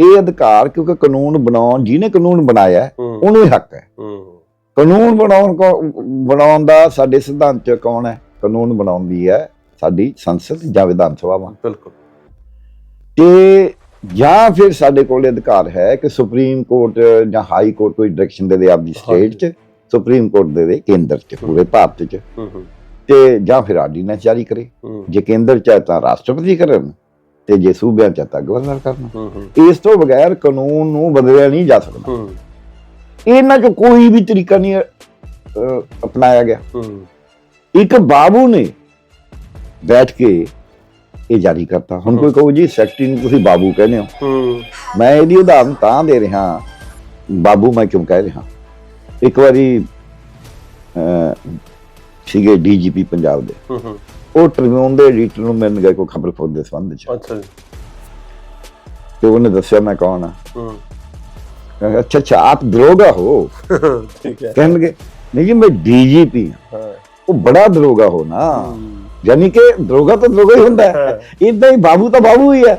ਇਹ ਅਧਿਕਾਰ ਕਿਉਂਕਿ ਕਾਨੂੰਨ ਬਣਾਉਣ ਜਿਹਨੇ ਕਾਨੂੰਨ ਬਣਾਇਆ ਉਹਨੂੰ ਹੀ ਹੱਕ ਹੈ। ਕਾਨੂੰਨ ਬਣਾਉਣ ਕੋ ਬਣਾਉਣ ਦਾ ਸਾਡੇ ਸਿਧਾਂਤ ਚ ਕੌਣ ਹੈ? ਕਾਨੂੰਨ ਬਣਾਉਂਦੀ ਹੈ ਸਾਡੀ ਸੰਸਦ ਜਾਂ ਵਿਧਾਨ ਸਭਾ ਵਾ ਬਿਲਕੁਲ। ਤੇ ਜਾਂ ਫਿਰ ਸਾਡੇ ਕੋਲ ਅਧਿਕਾਰ ਹੈ ਕਿ ਸੁਪਰੀਮ ਕੋਰਟ ਜਾਂ ਹਾਈ ਕੋਰਟ ਕੋਈ ਡਾਇਰੈਕਸ਼ਨ ਦੇ ਦੇ ਆਪਦੀ ਸਟੇਟ ਚ ਸੁਪਰੀਮ ਕੋਰਟ ਦੇ ਦੇ ਕੇਂਦਰ ਚ ਪੂਰੇ ਭਾਰਤ ਚ। ਤੇ ਜਾਂ ਫਿਰ ਆਰਡੀਨੈਂਸ ਜਾਰੀ ਕਰੇ। ਜੇ ਕੇਂਦਰ ਚ ਹੈ ਤਾਂ ਰਾਸ਼ਟਰਪਤੀ ਕਰਨ ਤੇ ਜੇ ਸੂਬਿਆਂ ਚ ਤਾਂ ਗਵਰਨਰ ਕਰਨ। ਇਸ ਤੋਂ ਬਗੈਰ ਕਾਨੂੰਨ ਨੂੰ ਬਦਲਿਆ ਨਹੀਂ ਜਾ ਸਕਦਾ। ਇਹਨਾਂ ਚ ਕੋਈ ਵੀ ਤਰੀਕਾ ਨਹੀਂ ਅਪਣਾਇਆ ਗਿਆ। ਇੱਕ ਬਾਬੂ ਨੇ ਬੈਠ ਕੇ ਇਹ ਜਾਰੀ ਕਰਤਾ। ਹੁਣ ਕੋਈ ਕਹੋ ਜੀ ਸੈਕਟਰੀ ਨੂੰ ਤੁਸੀਂ ਬਾਬੂ ਕਹਿੰਦੇ ਹੋ। ਮੈਂ ਇਹਦੀ ਉਦਾਹਰਨ ਤਾਂ ਦੇ ਰਿਹਾ। ਬਾਬੂ ਮੈਂ ਕਿਉਂ ਕਹਿ ਰਿਹਾ? ਇੱਕ ਵਾਰੀ ਸੀਗੇ ਡੀਜੀਪੀ ਪੰਜਾਬ ਦੇ। ਹੂੰ ਹੂੰ। ਉਹ ਟ੍ਰਿਬਿਊਨ ਦੇ ਐਡੀਟਰ ਨੂੰ ਮਿਲਣ ਗਏ ਕੋਈ ਖਬਰ ਖੋਦ ਦੇ ਸੰਬੰਧ ਚ। ਅੱਛਾ ਜੀ। ਤੇ ਉਹਨੇ ਦੱਸਿਆ ਮੈਂ ਕੌਣ ਆ। ਹੂੰ। ਮੈਂ ਕਿਹਾ, ਅੱਛਾ ਅੱਛਾ ਆਪ ਦਰੋਗਾ ਹੋ ਠੀਕ ਹੈ। ਕਹਿਣਗੇ ਨਹੀਂ ਜੀ ਮੈਂ ਡੀਜੀਪੀ ਹਾਂ। ਉਹ ਬੜਾ ਦਰੋਗਾ ਹੋ ਨਾ। ਯਾਨੀ ਕਿ ਦਰੋਗਾ ਤਾਂ ਦਰੋਗਾ ਹੀ ਹੁੰਦਾ ਹੈ। ਇਦਾਂ ਹੀ ਬਾਬੂ ਤਾਂ ਬਾਬੂ ਹੀ ਹੈ।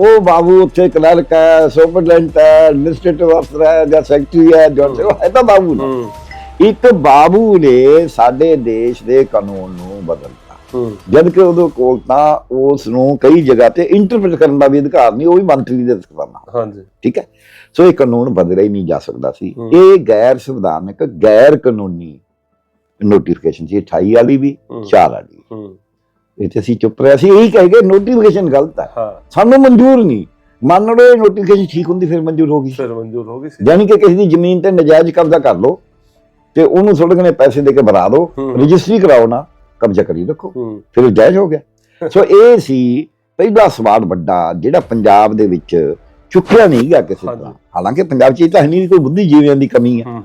ਉਹ ਬਾਬੂ ਉੱਥੇ ਕਲਰਕ ਹੈ ਸੁਪਰਡੈਂਟ ਹੈ ਐਡਮਿਨਿਸਟ੍ਰੇਟਿਵ ਅਫਸਰ ਹੈ ਜਾਂ ਸੈਕਟਰੀ ਹੈ ਜੋ ਹੈ। ਤਾਂ ਬਾਬੂ ਨੇ ਇੱਕ ਬਾਬੂ ਨੇ ਸਾਡੇ ਦੇਸ਼ ਦੇ ਕਾਨੂੰਨ ਨੂੰ ਬਦਲਤਾ ਹੂੰ ਜਦ ਕਿ ਉਹਦੇ ਕੋਲ ਤਾਂ ਉਸ ਨੂੰ ਕਈ ਜਗ੍ਹਾ ਤੇ ਇੰਟਰਪ੍ਰੀਟ ਕਰਨ ਦਾ ਵੀ ਅਧਿਕਾਰ ਨਹੀਂ ਉਹ ਵੀ ਮੰਤਰੀ ਦੇ ਸਕਦਾ ਹਾਂਜੀ। ਠੀਕ ਹੈ? ਸੋ ਇਹ ਕਾਨੂੰਨ ਬਦਲਿਆ ਹੀ ਨਹੀਂ ਜਾ ਸਕਦਾ ਸੀ। ਇਹ ਗੈਰ ਸੰਵਿਧਾਨਕ ਗੈਰ ਕਾਨੂੰਨੀ ਨੋਟੀਫਿਕੇਸ਼ਨ ਸੀ। 28 ਵਾਲੀ ਵੀ ਹੂੰ। 4 ਵਾਲੀ ਇੱਥੇ ਅਸੀਂ ਚੁੱਪ ਰਹੇ ਸੀ। ਇਹੀ ਕਹਿ ਗਏ ਨੋਟੀਫਿਕੇਸ਼ਨ ਗਲਤ ਹੈ। ਸਾਨੂੰ ਮਨਜ਼ੂਰ ਨਹੀਂ। ਮੰਨ ਲਓ ਇਹ ਨੋਟੀਫਿਕੇਸ਼ਨ ਠੀਕ ਹੁੰਦੀ ਫਿਰ ਮਨਜ਼ੂਰ ਹੋ ਗਈ। ਫਿਰ ਮਨਜ਼ੂਰ ਹੋ ਗਈ ਸੀ। ਯਾਨੀ ਕਿ ਕਿਸੇ ਦੀ ਜ਼ਮੀਨ ਤੇ ਨਜਾਇਜ਼ ਕਬਜ਼ਾ ਕਰ ਲਓ ਤੇ ਉਹਨੂੰ ਥੋੜੇ ਘਣੇ ਪੈਸੇ ਦੇ ਕੇ ਬਣਾ ਦਿਓ। ਹੂੰ। ਰਜਿਸਟਰੀ ਕਰਾਓ ਨਾ। ਕਬਜ਼ਾ ਕਰੀ ਰੱਖੋ। ਫਿਰ ਜਾਇਜ਼ ਹੋ ਗਿਆ। ਸੋ ਇਹ ਸੀ ਪਹਿਲਾ ਸਵਾਲ ਵੱਡਾ ਜਿਹੜਾ ਪੰਜਾਬ ਦੇ ਵਿੱਚ ਚੁੱਕਿਆ ਨਹੀਂ ਗਿਆ ਕਿਸੇ। ਤਰ੍ਹਾਂ। ਹਾਲਾਂਕਿ ਪੰਜਾਬ 'ਚ ਇਹ ਤਾਂ ਨਹੀਂ ਕੋਈ ਬੁੱਧੀਜੀਵੀਆਂ ਦੀ ਕਮੀ ਹੂੰ।